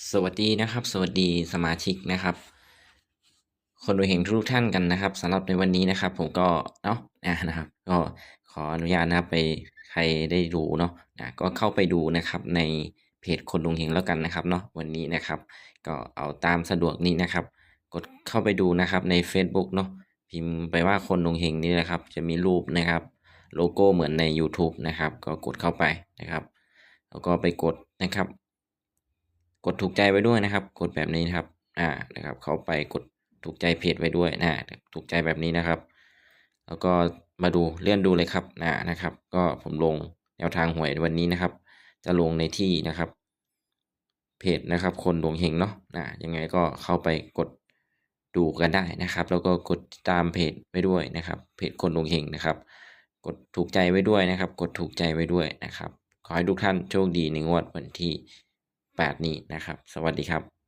สวัสดีนะครับ สวัสดีสมาชิกนะครับ คนดูเห็นทุกท่านกันนะครับสำหรับในวันนี้นะครับ ผมก็เนาะนะนะครับ ก็ขออนุญาตนะครับไปใครได้ดูเนาะนะก็เข้าไปดูนะครับในเพจคนดวงเฮงแล้วกันนะครับเนาะวันนี้นะครับ ก็เอาตามสะดวกนี้นะครับ กดเข้าไปดูนะครับใน Facebook เนาะพิมพ์ไปว่าคนดวงเฮงนี่นะครับ จะมีรูปนะครับ โลโก้เหมือนใน YouTube นะครับ ก็กดเข้าไปนะครับ แล้วก็ไปกดนะครับ กดถูกใจไว้ด้วยนะครับ กดแบบนี้นะครับ อ่า นะครับ เขาไปกดถูกใจเพจไว้ด้วยนะถูกใจแบบนี้นะครับ แล้วก็มาดูเลื่อนดูเลยครับนะนะครับ ก็ผมลงแนวทางหวยวันนี้นะครับ จะลงในที่นะครับ เพจนะครับ คนดวงเฮงเนาะนะยังไงก็เข้าไปกดดูกันได้นะครับ แล้วก็กดติดตามเพจไว้ด้วยนะครับ เพจคนดวงเฮงนะครับ กดถูกใจไว้ด้วยนะครับ กดถูกใจไว้ด้วยนะครับ ขอให้ทุกท่านโชคดีในงวดวันที่ 8 นี้นะครับ สวัสดีครับ